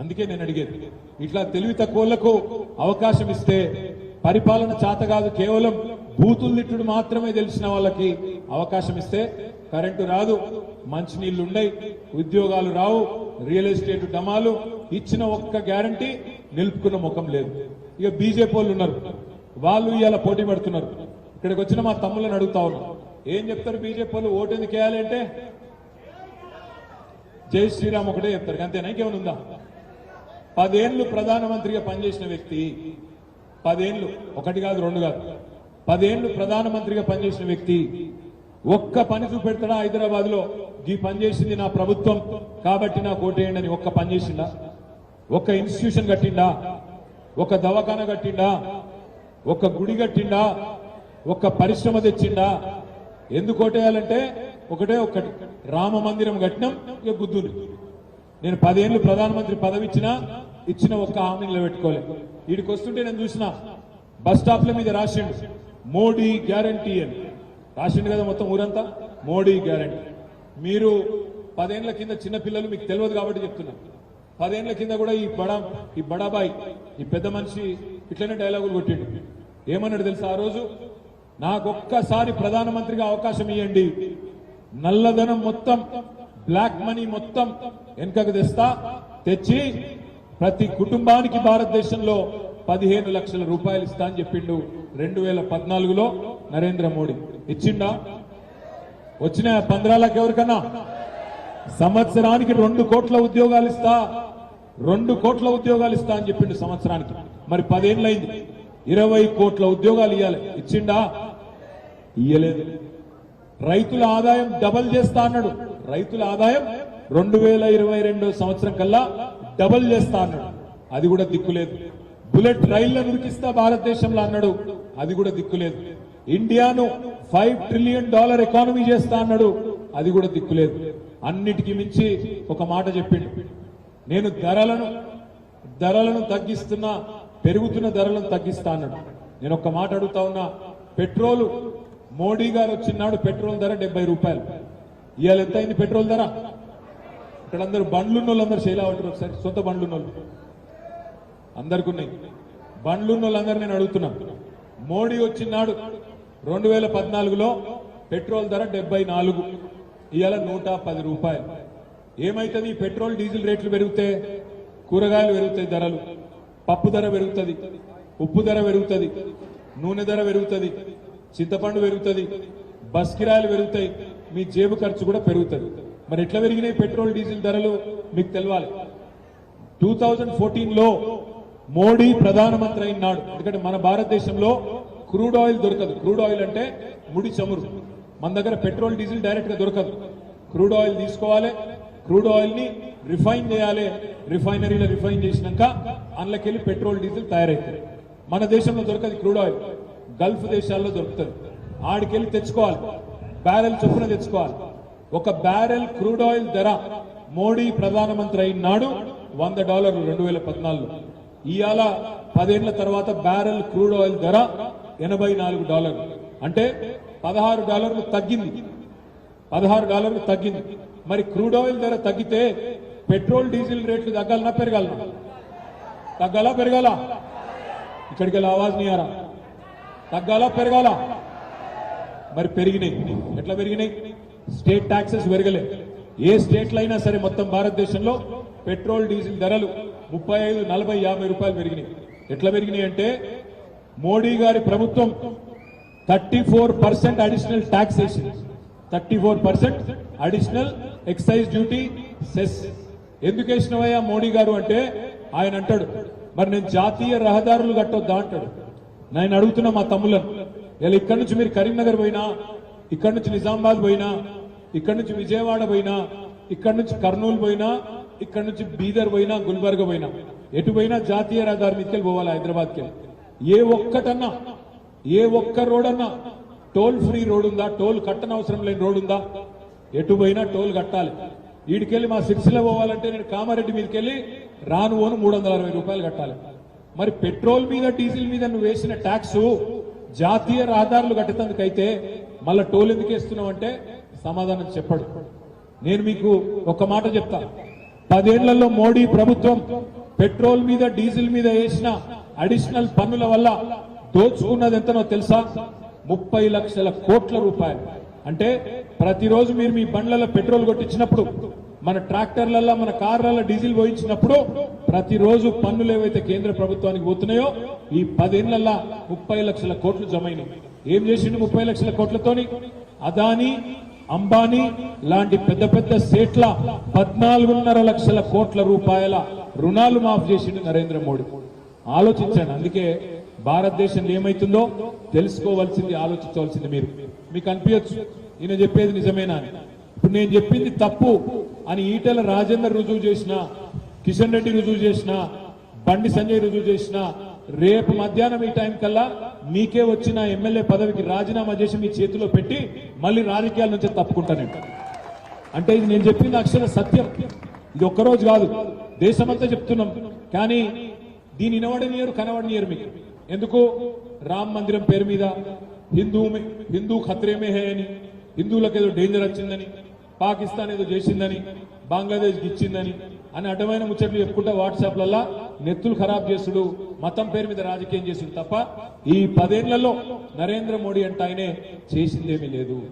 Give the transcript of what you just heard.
అందుకే నేను అడిగేది ఇట్లా తెలివి తక్కువలకు అవకాశం ఇస్తే పరిపాలన చాత కాదు కేవలం బూతులు తిట్టుడు మాత్రమే తెలిసిన వాళ్ళకి అవకాశం ఇస్తే కరెంటు రాదు మంచినీళ్ళు ఉండయి ఉద్యోగాలు రావు రియల్ ఎస్టేట్ డమాలు ఇచ్చిన ఒక్క గ్యారంటీ నిలుపుకున్న ముఖం లేదు. ఇక బీజేపీ వాళ్ళు ఉన్నారు వాళ్ళు ఇలా పోటీ పడుతున్నారు. ఇక్కడికి వచ్చిన మా తమ్ముళ్ళని అడుగుతా ఉన్నా ఏం చెప్తారు బీజేపీ వాళ్ళు ఓటు ఎందుకు వేయాలి అంటే? జై శ్రీరామ్ ఒకటే చెప్తారు అంతేనా? ఇంకేమైనా ఉందా? పదేళ్ళు ప్రధానమంత్రిగా పనిచేసిన వ్యక్తి పదేళ్ళు ఒకటి కాదు రెండు కాదు పదేళ్ళు ప్రధానమంత్రిగా పనిచేసిన వ్యక్తి ఒక్క పని చూపెడతాడా హైదరాబాద్లో ఈ పని చేసింది నా ప్రభుత్వం కాబట్టి నా కోటేయండి అని ఒక్క పని చేసిండా? ఒక్క ఇన్స్టిట్యూషన్ కట్టిండా? ఒక దవాఖాన కట్టిండా? ఒక గుడి కట్టిండా? ఒక పరిశ్రమ తెచ్చిండా? ఎందుకు కోటేయాలంటే ఒకటే ఒకటి రామ మందిరం కట్టినాం ఇక బుద్ధుని. నేను పదేళ్ళు ప్రధానమంత్రి పదవి ఇచ్చినా ఇచ్చిన ఒక్క హామీ నిలబెట్టుకోలేదు వీడికి వస్తుంటే నేను చూసిన బస్ స్టాప్ల మీద రాసిండు మోడీ గ్యారంటీ అని. రాసిండు కదా మొత్తం ఊరంతా? మోడీ గ్యారంటీ. మీరు పదేళ్ళ కింద చిన్న పిల్లలు మీకు తెలియదు కాబట్టి చెప్తున్నా. పదేళ్ళ కింద కూడా ఈ బడా ఈ బడాబాయ్ ఈ పెద్ద మనిషి ఇట్లనే డైలాగులు కొట్టిండు. ఏమన్నాడు తెలుసా ఆ రోజు? నాకొక్కసారి ప్రధానమంత్రిగా అవకాశం ఇవ్వండి నల్లధనం మొత్తం బ్లాక్ మనీ మొత్తం వెనుకకు తెస్తా తెచ్చి ప్రతి కుటుంబానికి భారతదేశంలో పదిహేను లక్షల రూపాయలు ఇస్తా అని చెప్పిండు రెండు వేల పద్నాలుగులో నరేంద్ర మోడీ. ఇచ్చిండా? వచ్చిన పంద్రాలకు ఎవరికన్నా? సంవత్సరానికి రెండు కోట్ల ఉద్యోగాలు ఇస్తా రెండు కోట్ల ఉద్యోగాలు ఇస్తా అని చెప్పిండు సంవత్సరానికి. మరి పదేళ్ళైంది ఇరవై కోట్ల ఉద్యోగాలు ఇవ్వాలి ఇచ్చిండా? ఇయ్యలేదు. రైతుల ఆదాయం డబల్ చేస్తా అన్నాడు. రైతుల ఆదాయం రెండు వేల ఇరవై రెండో సంవత్సరం కల్లా డబల్ చేస్తా అన్నాడు. అది కూడా దిక్కులేదు బుల్లెట్ రైళ్ళను ఉరికిస్తా భారతదేశంలో అన్నాడు. అది కూడా దిక్కులేదు ఇండియాను ఫైవ్ ట్రిలియన్ డాలర్ ఎకానమీ చేస్తా అన్నాడు. అది కూడా దిక్కులేదు అన్నిటికీ మించి ఒక మాట చెప్పిండు. నేను ధరలను ధరలను తగ్గిస్తున్నా పెరుగుతున్న ధరలను తగ్గిస్తా అన్నాడు. నేను ఒక మాట అడుగుతా ఉన్నా పెట్రోలు మోడీ గారు వచ్చినాడు పెట్రోల్ ధర డెబ్బై రూపాయలు. ఇవాళ ఎంత అయింది పెట్రోల్ ధర? ఇక్కడ అందరూ బండ్లున్న వాళ్ళు అందరూ శైలా ఉంటారు ఒకసారి సొంత బండ్లున్న వాళ్ళు అందరికి ఉన్నాయి బండ్లున్న వాళ్ళందరూ నేను అడుగుతున్నా. మోడీ వచ్చినాడు రెండు వేల పద్నాలుగులో పెట్రోల్ ధర డెబ్బై నాలుగు ఇవాళ నూట పది రూపాయలు. ఏమైతుంది? పెట్రోల్ డీజిల్ రేట్లు పెరిగితే కూరగాయలు పెరుగుతాయి ధరలు. పప్పు ధర పెరుగుతుంది. ఉప్పు ధర పెరుగుతుంది. నూనె ధర పెరుగుతుంది. చింతపండు పెరుగుతుంది. బస్ కిరాయిలు పెరుగుతాయి. మీ జేబు ఖర్చు కూడా పెరుగుతుంది. మరి ఎట్లా పెరిగినాయి పెట్రోల్ డీజిల్ ధరలు? మీకు తెలవాలి. టూ థౌజండ్ ఫోర్టీన్లో మోడీ ప్రధానమంత్రి అయినాడు. ఎందుకంటే మన భారతదేశంలో క్రూడ్ ఆయిల్ దొరకదు. క్రూడ్ ఆయిల్ అంటే ముడి చమురు. మన దగ్గర పెట్రోల్ డీజిల్ డైరెక్ట్గా దొరకదు. క్రూడ్ ఆయిల్ తీసుకోవాలి. క్రూడ్ ఆయిల్ని రిఫైన్ చేయాలి. రిఫైనరీలో రిఫైన్ చేసినాక అందులోకెళ్ళి పెట్రోల్ డీజిల్ తయారవుతుంది. మన దేశంలో దొరకదు క్రూడ్ ఆయిల్. గల్ఫ్ దేశాల్లో దొరుకుతుంది. ఆడికెళ్ళి తెచ్చుకోవాలి. బ్యారెల్ చొప్పున తెచ్చుకోవాలి. ఒక బ్యారెల్ క్రూడ్ ఆయిల్ ధర మోడీ ప్రధానమంత్రి అయినాడు వంద డాలర్లు రెండు వేల పద్నాలుగులో ఇవాళ పదేళ్ళ తర్వాత బ్యారెల్ క్రూడ్ ఆయిల్ ధర ఎనభై నాలుగు డాలర్లు. అంటే పదహారు డాలర్లు తగ్గింది. పదహారు డాలర్లు తగ్గింది. మరి క్రూడ్ ఆయిల్ ధర తగ్గితే పెట్రోల్ డీజిల్ రేట్లు తగ్గాలనా పెరగాలనా తగ్గాలా పెరగాల? ఇక్కడికి వెళ్ళి ఆవాజ్ నీయారా? తగ్గాలా పెరగాల? మరి పెరిగినాయి. ఎట్లా పెరిగినాయి? State taxes పెరగలే. ఏ స్టేట్లో అయినా సరే మొత్తం భారతదేశంలో పెట్రోల్ డీజిల్ ధరలు ముప్పై ఐదు నలభై యాభై రూపాయలు పెరిగినాయి. ఎట్లా పెరిగినాయి అంటే మోడీ గారి ప్రభుత్వం thirty four percent additional tax వేసింది. Thirty four percent additional excise duty cess. ఎందుకు వేసినవయ్యా మోడీ గారు అంటే ఆయన అంటాడు మరి నేను జాతీయ రహదారులు కట్టొద్దా? అంటాడు. నేను అడుగుతున్నా మా తమ్ములను ఇలా ఇక్కడి నుంచి మీరు కరీంనగర్ పోయినా ఇక్కడి నుంచి నిజామాబాద్ పోయినా ఇక్కడి నుంచి విజయవాడ పోయినా ఇక్కడి నుంచి కర్నూలు పోయినా ఇక్కడి నుంచి బీదర్ పోయినా గుల్బర్గ పోయినా. ఎటు పోయినా జాతీయ రహదారి మీదకి పోవాలి హైదరాబాద్కి ఏ ఒక్కటన్నా ఏ ఒక్క రోడ్ అన్నా టోల్ ఫ్రీ రోడ్ ఉందా టోల్ కట్టనవసరం లేని రోడ్ ఉందా ఎటు పోయినా టోల్ కట్టాలి. వీడికెళ్ళి మా సిరిసిలో పోవాలంటే నేను కామారెడ్డి మీదకి వెళ్ళి రాను ఓను మూడు వందల అరవై రూపాయలు కట్టాలి. మరి పెట్రోల్ మీద డీజిల్ మీద నువ్వు వేసిన ట్యాక్స్ జాతీయ రహదారులు కట్టేందుకైతే మళ్ళా టోల్ ఎందుకు వేస్తున్నావు అంటే సమాధానం చెప్పడు. నేను మీకు ఒక మాట చెప్తా. పదేళ్ళలో మోడీ ప్రభుత్వం పెట్రోల్ మీద డీజిల్ మీద వేసిన అడిషనల్ పన్నుల వల్ల దోచుకున్నది ఎంతనో తెలుసా? ముప్పై లక్షల కోట్ల రూపాయలు. అంటే ప్రతిరోజు మీరు మీ బండ్లలో పెట్రోల్ కొట్టించినప్పుడు మన ట్రాక్టర్లలో మన కార్లలో డీజిల్ పోయించినప్పుడు ప్రతిరోజు పన్నులు ఏవైతే కేంద్ర ప్రభుత్వానికి పోతున్నాయో ఈ పదేళ్ళలో ముప్పై లక్షల కోట్లు జమైనాయి ఏం చేసిండు ముప్పై లక్షల కోట్లతోని? అదాని అంబానీ లాంటి పెద్ద పెద్ద సేట్ల పద్నాలుగున్నర లక్షల కోట్ల రూపాయల రుణాలు మాఫ్ చేసిండు నరేంద్ర మోడీ. ఆలోచించండి అందుకే భారతదేశంలో ఏమైతుందో తెలుసుకోవాల్సింది ఆలోచించవలసింది మీరు. మీకు అనిపించచ్చు ఈయన చెప్పేది నిజమేనా ఇప్పుడు నేను చెప్పింది తప్పు అని ఈటెల రాజేందర్ రుజువు చేసిన కిషన్ రెడ్డి రుజువు చేసిన బండి సంజయ్ రుజువు చేసిన రేపు మధ్యాహ్నం ఈ టైం కల్లా మీకే వచ్చిన ఎమ్మెల్యే పదవికి రాజీనామా చేసి మీ చేతిలో పెట్టి మళ్ళీ రాజకీయాల నుంచి తప్పుకుంటానంట అంటే ఇది నేను చెప్పింది అక్షర సత్యం. ఇది ఒక్కరోజు కాదు. దేశమంతా చెప్తున్నాం. కానీ దీని వినవడనియరు కనవడనియరు మీకు. ఎందుకు? రామ్ మందిరం పేరు మీద హిందూ మే- హిందూ ఖత్రేమే హే అని హిందువులకు ఏదో డేంజర్ వచ్చిందని పాకిస్తాన్ ఏదో చేసిందని బంగ్లాదేశ్ ఇచ్చిందని అని అడ్డమైన ముచ్చట్లు చెప్పుకుంటే వాట్సాప్లల్లా నెత్తులు ఖరాబ్ చేసుడు మతం పేరు మీద రాజకీయం చేసుడు తప్ప ఈ పదేళ్ళలో నరేంద్ర మోడీ అంటే ఆయనే చేసిందేమీ లేదు.